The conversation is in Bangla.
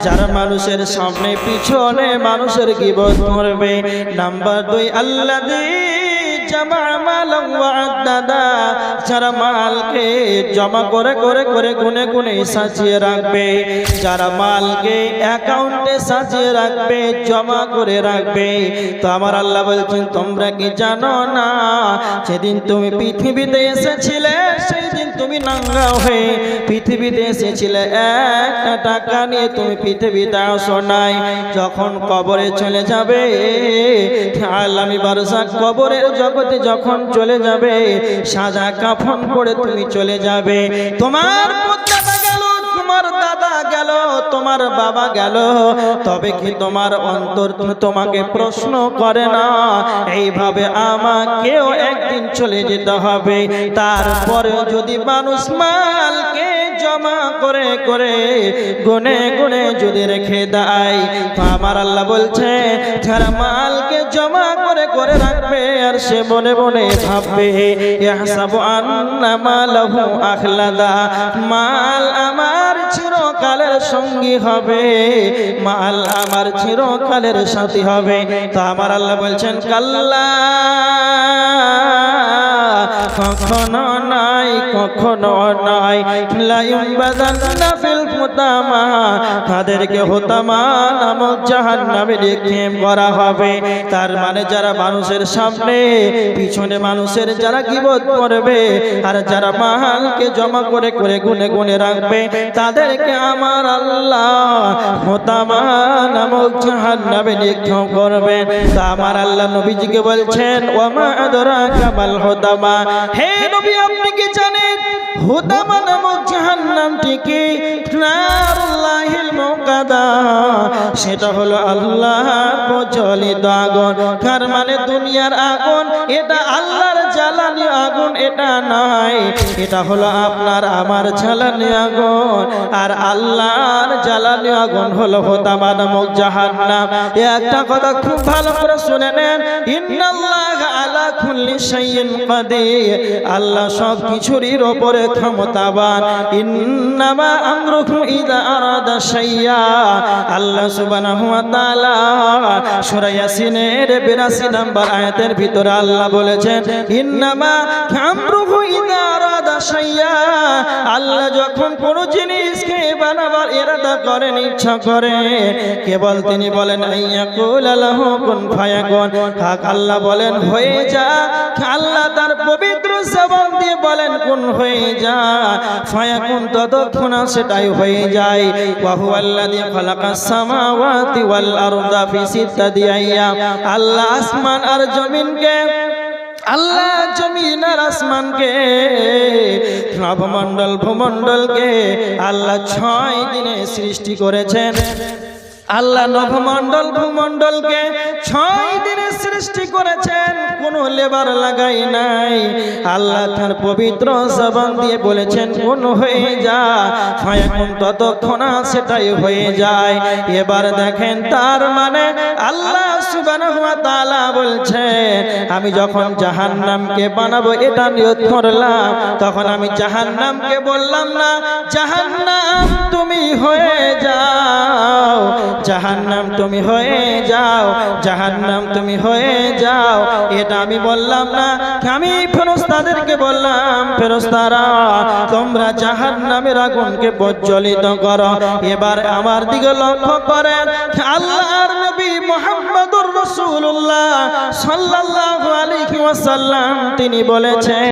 যারা মানুষের সামনে পিছনে মানুষের গিবত করবে নাম্বার দুই আল্লাহ যারা মালকে জমা করে করে করে গুনে গুনে সাজিয়ে রাখবে, যারা মালকে অ্যাকাউন্টে সাজিয়ে রাখবে, জমা করে রাখবে। তো আমার আল্লাহ বলছেন, তোমরা কি জানো না সেদিন তুমি পৃথিবীতে এসেছিলে, সেই তুমি নাঙ্গা হয়ে পৃথিবীতে এসেছিলে, একটা টাকা নিয়ে তুমি পৃথিবীতে আসো নাই। যখন কবরে চলে যাবে আল্লামী বারসা কবরের জগতে যখন চলে যাবে, সাজা কাফন পরে তুমি চলে যাবে। তোমার তোমার বাবা গেল, তবে কি তোমার অন্তর তোমাকে প্রশ্ন করে না? এইভাবে আমাকেও একদিন চলে যেতে হবে। তারপরেও যদি মানুষ মালকে জমা করে করে গুনে যদি রেখে আমার আল্লাহ বলছে মালকে জমা করে করে রাখবে, আর সে ভাববে মাল আমার চিরকালের সঙ্গী হবে। মাল আমার চিরকালের সাথী হবে। তো আমার আল্লাহ বলছেন কাল্লা। কখনো নাই কখনো নাই। তাদেরকে হোতামা নামক জাহান্নামে নিক্ষেপ করা হবে। তার মানে যারা মানুষের সামনে, পিছনে মানুষের যারা গিবত করবে, আর যারা মাহালকে জমা করে করে গুনে গুনে রাখবে, তাদেরকে আমার আল্লাহ হোতামা নামক জাহান নামে নিক্ষেপ করবে তা আমার আল্লাহ নবীজিকে বলছেন ওমা আদরা কামাল হোতামা হে নবী, আপনি কি জানেন হুদামা নামক জাহান্নামটিকে নারুল্লাহিল মুকাদা সেটা হলো আল্লাহ প্রচলিত আগুন। তার মানে দুনিয়ার আগুন, এটা আল্লাহর জ্বালানি আগুন এটা নয়, এটা হলো আপনার আমার জ্বালানি আগুন। আর আল্লাহর জ্বালানি আগুন হলো হোদামা নামক জাহান্নাম। একটা কথা খুব ভালো করে শুনে নেন। ইন্নাল্লাহ আলা কুল্লি শাইইন কাদির। আল্লাহ সব কিছুরই উপরে ক্ষমতাবান। ইন্নামা আমরুহু ইদা আরাদা শাইয়া। আল্লাহ সুবহানাহু ওয়া তাআলা সূরা ইয়াসিনের 82 নম্বর আয়াতের ভিতরে আল্লাহ বলেছেন আল্লাহ যখন কোন জিনিসকে বানাবার ইরাদা করেন, ইচ্ছা করে, কেবল তিনি বলেন আল্লাহ বলেন, হয়ে যা। আল্লাহ তার পবিত্র দিয়ে বলেন, কোন হয়ে যা। ফায়াকুন সেটাই হয়ে যায়। ওয়াহু আল্লাযী খালাকাস সামাওয়াতি ওয়াল আরদা ফি আল্লাহ আসমান আর জমিনকে আল্লাহ জমিন আর আসমানকে, নবমণ্ডল ভূমণ্ডলকে আল্লাহ ছয় দিনে সৃষ্টি করেছেন। আল্লাহ নবমণ্ডল ভূমণ্ডলকে ছয় দিনে সৃষ্টি করেছেন। কোনো লেবার লাগাই নাই। আল্লাহ তার পবিত্র জবান দিয়ে বলেছেন, কোন হয়ে যা ফায়াকুন ততক্ষণ সেটাই হয়ে যায়। এবার দেখেন তার মানে আল্লাহ সুবহানাহু ওয়া তাআলা বলছেন, আমি যখন জাহান্নামকে বানাবো এটা নিয়ত করলাম, তখন আমি জাহান্নামকে বললাম না, জাহান্নাম তুমি হয়ে যাও। জাহান্নাম তুমি হয়ে যাও, জাহান্নাম তুমি হয়ে যাও। এটা আমি বললাম না আমি ফেরস্তাদেরকে বললাম, ফেরস্তারা, তোমরা জাহান্নামের আগুনকে প্রজ্বলিত করো। এবার আমার দিকে লক্ষ্য করেন আল্লাহর নবী মোহাম্মদুর রাসূলুল্লাহ সাল্লাল্লাহু আলাইহি ওয়াসাল্লাম, তিনি বলেছেন